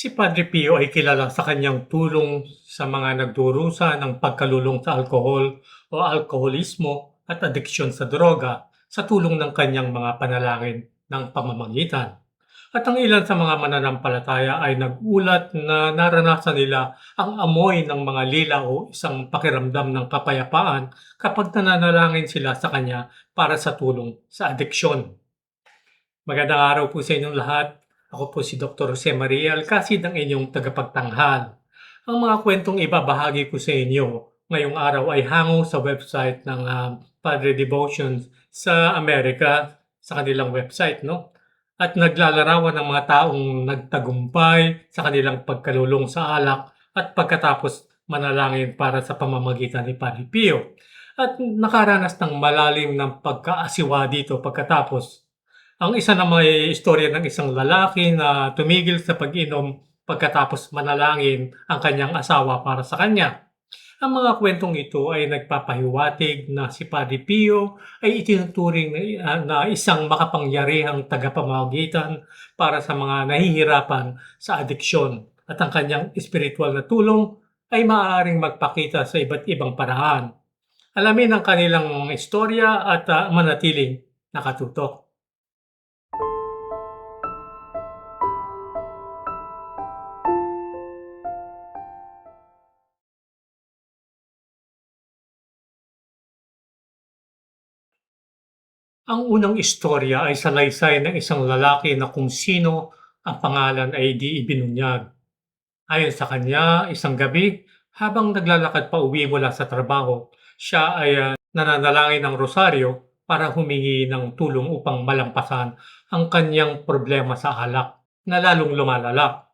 Si Padre Pio ay kilala sa kanyang tulong sa mga nagdurusa ng pagkalulong sa alkohol o alkoholismo at adiksyon sa droga sa tulong ng kanyang mga panalangin ng pamamagitan. At ang ilan sa mga mananampalataya ay nagulat na naranasan nila ang amoy ng mga lila o isang pakiramdam ng kapayapaan kapag nananalangin sila sa kanya para sa tulong sa adiksyon. Magandang araw po sa inyong lahat. Ako po si Dr. Jose Maria Alcacid, ang inyong tagapagtanghal. Ang mga kwentong ibabahagi ko sa inyo ngayong araw ay hango sa website ng ah, Padre Devotions sa Amerika, sa kanilang website, no? At naglalarawan ng mga taong nagtagumpay sa kanilang pagkalulong sa alak at pagkatapos manalangin para sa pamamagitan ni Padre Pio. At nakaranas ng malalim ng pagkaasiwa dito pagkatapos ang isa na may istorya ng isang lalaki na tumigil sa pag-inom pagkatapos manalangin ang kanyang asawa para sa kanya. Ang mga kwentong ito ay nagpapahiwatig na si Padre Pio ay itinuturing na, ah, isang makapangyarihang tagapamagitan para sa mga nahihirapan sa adiksyon at ang kanyang espiritual na tulong ay maaaring magpakita sa iba't ibang paraan. Alamin ang kanilang istorya at ah, manatiling nakatutok. Ang unang istorya ay salaysay ng isang lalaki na kung sino ang pangalan ay di ibinunyag. Ayon sa kanya, isang gabi, habang naglalakad pa uwi mula sa trabaho, siya ay ah, nananalangin ng rosaryo para humingi ng tulong upang malampasan ang kanyang problema sa alak na lalong lumalala.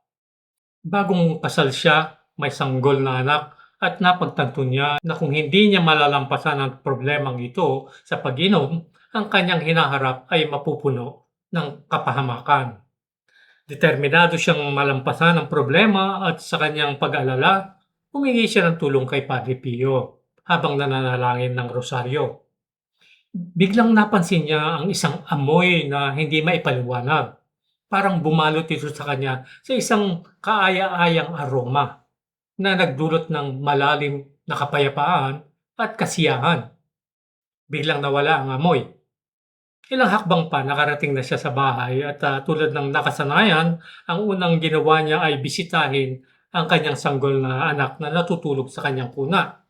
Bagong kasal siya, may sanggol na anak at napagtanto niya na kung hindi niya malalampasan ang problemang ito sa pag-inom, ang kanyang hinaharap ay mapupuno ng kapahamakan. Determinado siyang malampasan ang problema at sa kanyang pag-alala, humingi siya ng tulong kay Padre Pio habang nananalangin ng rosaryo. Biglang napansin niya ang isang amoy na hindi maipaliwanag. Parang bumalot ito sa kanya sa isang kaaya-ayang aroma na nagdulot ng malalim na kapayapaan at kasiyahan. Biglang nawala ang amoy. Ilang hakbang pa nakarating na siya sa bahay at ah, tulad ng nakasanayan, ang unang ginawa niya ay bisitahin ang kanyang sanggol na anak na natutulog sa kanyang kuna.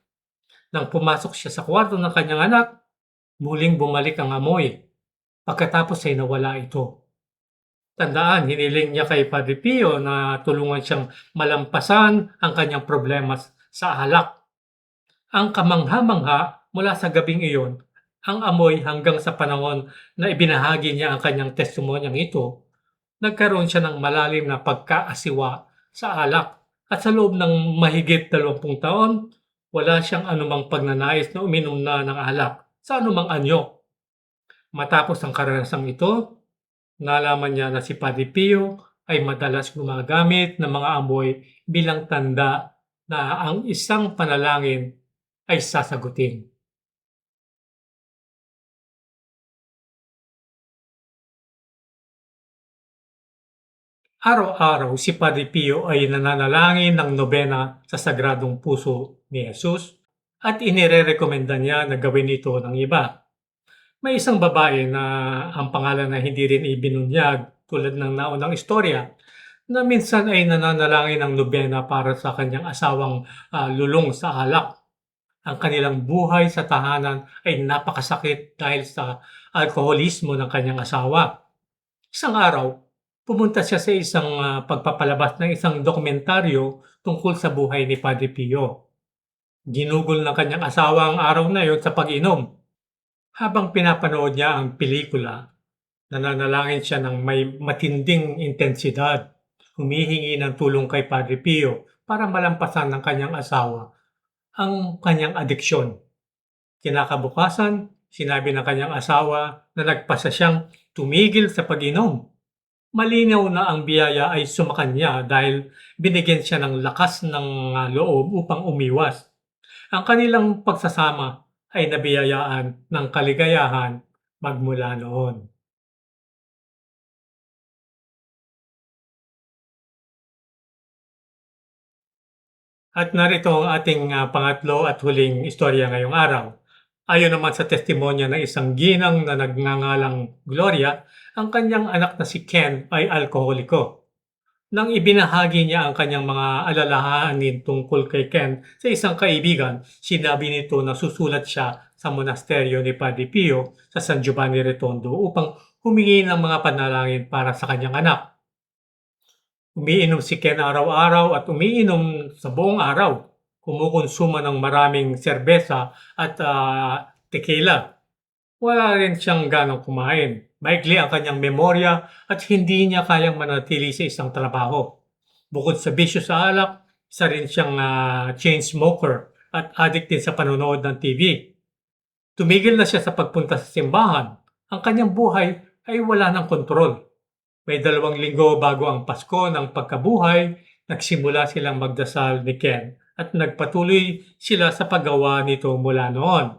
Nang pumasok siya sa kwarto ng kanyang anak, muling bumalik ang amoy. Pagkatapos ay nawala ito. Tandaan, hiniling niya kay Padre Pio na tulungan siyang malampasan ang kanyang problema sa alak. Ang kamangha-mangha mula sa gabing iyon, ang amoy hanggang sa panahon na ibinahagi niya ang kanyang testimonyang ito, nagkaroon siya ng malalim na pagkaasiwa sa alak. At sa loob ng mahigit 20 taon, wala siyang anumang pagnanais na uminom na ng alak sa anumang anyo. Matapos ang karanasang ito, nalaman niya na si Padre Pio ay madalas gumagamit ng mga amoy bilang tanda na ang isang panalangin ay sasagutin. Araw-araw si Padre Pio ay nananalangin ng nobena sa Sagradong Puso ni Jesus at inirerekomenda niya na gawin ito ng iba. May isang babae na ang pangalan na hindi rin ibinunyag tulad ng naunang istorya na minsan ay nananalangin ng nobena para sa kanyang asawang ah, lulong sa alak. Ang kanilang buhay sa tahanan ay napakasakit dahil sa alkoholismo ng kanyang asawa. Isang araw, pumunta siya sa isang ah, pagpapalabas ng isang dokumentaryo tungkol sa buhay ni Padre Pio. Ginugol ng kanyang asawa ang araw na yon sa pag-inom. Habang pinapanood niya ang pelikula, nananalangin siya ng may matinding intensidad. Humihingi ng tulong kay Padre Pio para malampasan ng kanyang asawa ang kanyang adiksyon. Kinakabukasan, sinabi ng kanyang asawa na nagpasa siyang tumigil sa pag-inom malinaw na ang biyaya ay sumakanya dahil binigyan siya ng lakas ng ah, loob upang umiwas. Ang kanilang pagsasama ay nabiyayaan ng kaligayahan magmula noon. At narito ang ating ah, pangatlo at huling istorya ngayong araw. Ayon naman sa testimonya ng isang ginang na nagngangalang Gloria, ang kanyang anak na si Ken ay alkoholiko. Nang ibinahagi niya ang kanyang mga alalahanin tungkol kay Ken sa isang kaibigan, sinabi nito na susulat siya sa monasteryo ni Padre Pio sa San Giovanni Retondo upang humingi ng mga panalangin para sa kanyang anak. Umiinom si Ken araw-araw at umiinom sa buong araw. Kumukonsuma ng maraming serbesa at ah, tequila. Wala rin siyang ganong kumain. Maikli ang kanyang memorya at hindi niya kayang manatili sa isang trabaho. Bukod sa bisyo sa alak, isa rin siyang ah, chain smoker at addict din sa panonood ng TV. Tumigil na siya sa pagpunta sa simbahan. Ang kanyang buhay ay wala ng kontrol. May dalawang linggo bago ang Pasko ng pagkabuhay, nagsimula silang magdasal ni Ken at nagpatuloy sila sa paggawa nito mula noon.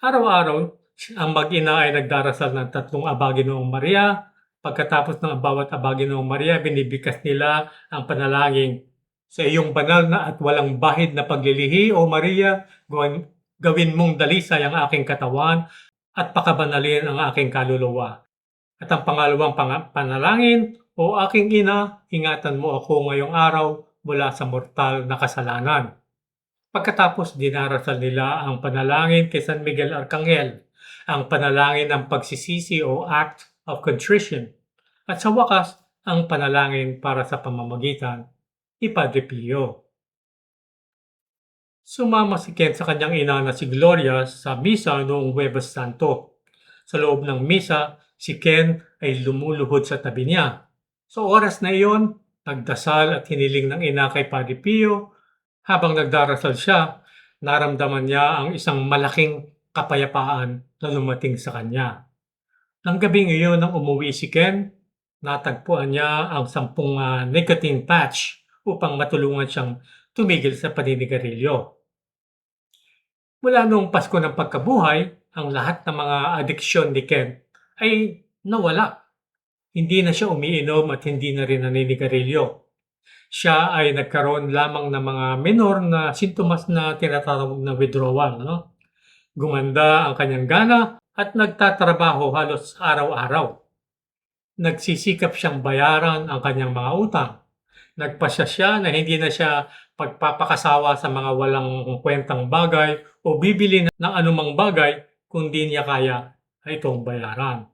Araw-araw, ang mag-ina ay nagdarasal ng tatlong abagi noong Maria. Pagkatapos ng bawat abagi noong Maria, binibikas nila ang panalangin. Sa iyong banal na at walang bahid na paglilihi, O Maria, gawin, mong dalisay ang aking katawan at pakabanalin ang aking kaluluwa. At ang pangalawang pang- panalangin, O aking ina, ingatan mo ako ngayong araw mula sa mortal na kasalanan. Pagkatapos dinarasal nila ang panalangin kay San Miguel Arcangel, ang panalangin ng pagsisisi o act of contrition, at sa wakas, ang panalangin para sa pamamagitan ni Padre Pio. Sumama si Ken sa kanyang ina na si Gloria sa misa noong Huwebes Santo. Sa loob ng misa, si Ken ay lumuluhod sa tabi niya. Sa oras na iyon, nagdasal at hiniling ng ina kay Padre Pio. Habang nagdarasal siya, naramdaman niya ang isang malaking kapayapaan na lumating sa kanya. Nang gabing iyon nang umuwi si Ken, natagpuan niya ang sampung ah, nicotine patch upang matulungan siyang tumigil sa paninigarilyo. Mula noong Pasko ng pagkabuhay, ang lahat ng mga adiksyon ni Ken ay nawala. Hindi na siya umiinom at hindi na rin naninigarilyo. Siya ay nagkaroon lamang ng mga minor na sintomas na tinatawag na withdrawal. No? Gumanda ang kanyang gana at nagtatrabaho halos araw-araw. Nagsisikap siyang bayaran ang kanyang mga utang. Nagpasya siya na hindi na siya pagpapakasawa sa mga walang kwentang bagay o bibili ng anumang bagay kung di niya kaya itong bayaran.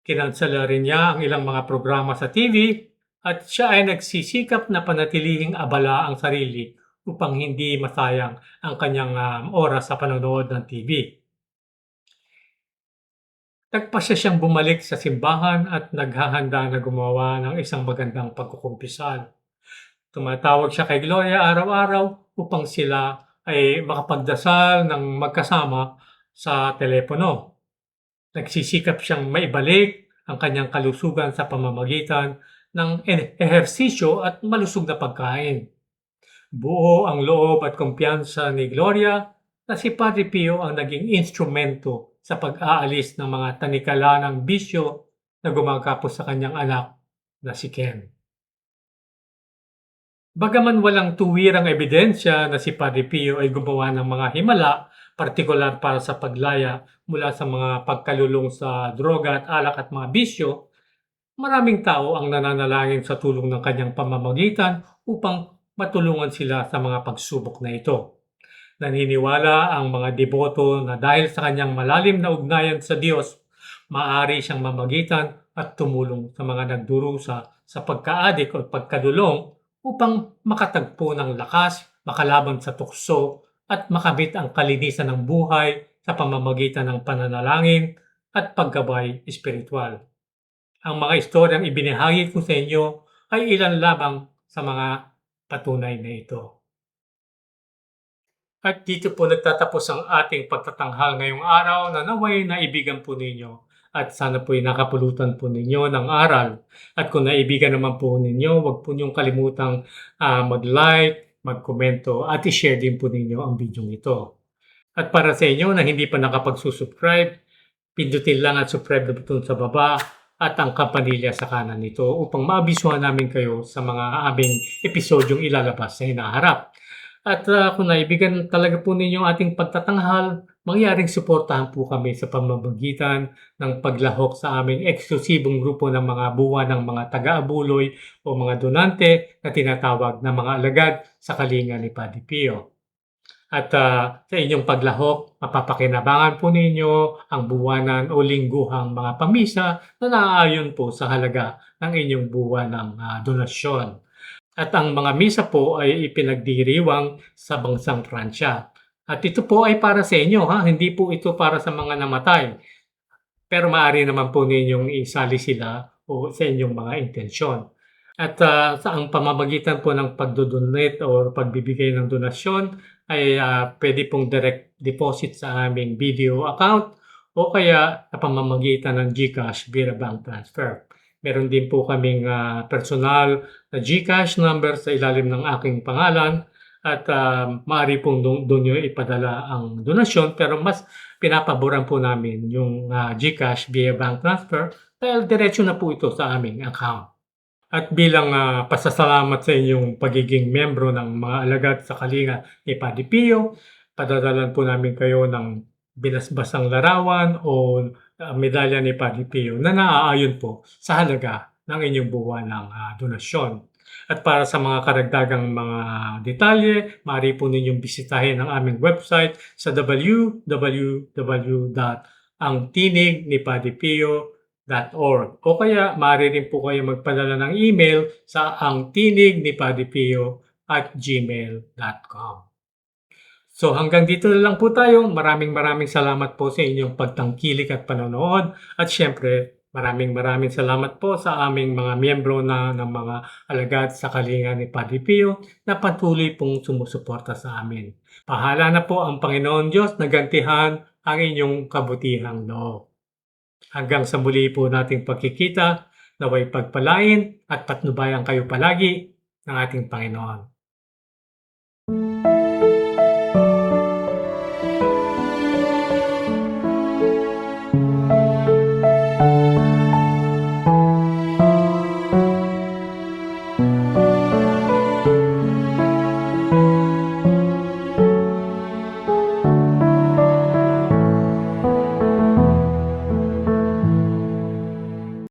Kinansala rin niya ang ilang mga programa sa TV at siya ay nagsisikap na panatilihing abala ang sarili upang hindi masayang ang kanyang um, oras sa panonood ng TV. Nagpasya siyang bumalik sa simbahan at naghahanda na gumawa ng isang magandang pagkukumpisal. Tumatawag siya kay Gloria araw-araw upang sila ay makapagdasal ng magkasama sa telepono. Nagsisikap siyang maibalik ang kanyang kalusugan sa pamamagitan ng e- ehersisyo at malusog na pagkain. Buo ang loob at kumpiyansa ni Gloria na si Padre Pio ang naging instrumento sa pag-aalis ng mga tanikala ng bisyo na gumagapos sa kanyang anak na si Ken. Bagaman walang tuwirang ebidensya na si Padre Pio ay gumawa ng mga himala, partikular para sa paglaya mula sa mga pagkalulong sa droga at alak at mga bisyo, maraming tao ang nananalangin sa tulong ng kanyang pamamagitan upang matulungan sila sa mga pagsubok na ito. Naniniwala ang mga deboto na dahil sa kanyang malalim na ugnayan sa Diyos, maaari siyang mamagitan at tumulong sa mga nagdurusa sa pagkaadik o pagkadulong upang makatagpo ng lakas, makalaban sa tukso, at makamit ang kalinisan ng buhay sa pamamagitan ng pananalangin at paggabay espiritual. Ang mga istoryang ibinahagi ko sa inyo ay ilan lamang sa mga patunay na ito. At dito po nagtatapos ang ating pagtatanghal ngayong araw na naway naibigan po ninyo at sana po ay nakapulutan po ninyo ng aral. At kung naibigan naman po ninyo, huwag po niyong kalimutang ah, mag-like, mag-komento at i-share din po ninyo ang video ito. At para sa inyo na hindi pa nakapagsusubscribe, pindutin lang at subscribe na button sa baba at ang kampanilya sa kanan nito upang maabisuhan namin kayo sa mga aming episodyong ilalabas sa hinaharap. At ah, kung naibigan talaga po ninyo ating pagtatanghal, mangyaring suportahan po kami sa pamamagitan ng paglahok sa aming eksklusibong grupo ng mga buwan ng mga taga-abuloy o mga donante na tinatawag na mga alagad sa kalinga ni Padre Pio. At ah, sa inyong paglahok, mapapakinabangan po ninyo ang buwanan o lingguhang mga pamisa na naaayon po sa halaga ng inyong buwan ng ah, donasyon. At ang mga misa po ay ipinagdiriwang sa bansang Pransya. At ito po ay para sa inyo, ha? hindi po ito para sa mga namatay. Pero maaari naman po ninyong isali sila o sa inyong mga intensyon. At ah, sa ang pamamagitan po ng pagdodonate o pagbibigay ng donasyon ay ah, pwede pong direct deposit sa aming video account o kaya sa pamamagitan ng GCash via bank transfer. Meron din po kaming ah, personal na GCash number sa ilalim ng aking pangalan at ah, maaari pong doon nyo ipadala ang donasyon pero mas pinapaboran po namin yung ah, GCash via bank transfer dahil diretso na po ito sa aming account. At bilang ah, pasasalamat sa inyong pagiging membro ng mga alagad sa kalinga ni Padre Pio, padadalan po namin kayo ng binasbasang larawan o ah, medalya ni Padre Pio na naaayon po sa halaga ng inyong buwan ng ah, donasyon. At para sa mga karagdagang mga detalye, maaari po ninyong bisitahin ang aming website sa www.angtinignipadipio.org o kaya maaari rin po kayo magpadala ng email sa angtinignipadipio at gmail.com. So hanggang dito na lang po tayo. Maraming maraming salamat po sa inyong pagtangkilik at panonood. At syempre, maraming maraming salamat po sa aming mga miyembro na ng mga alagad sa kalinga ni Padre Pio na patuloy pong sumusuporta sa amin. Pahala na po ang Panginoon Diyos na gantihan ang inyong kabutihang loob. Hanggang sa muli po nating pagkikita, naway pagpalain at patnubayan kayo palagi ng ating Panginoon.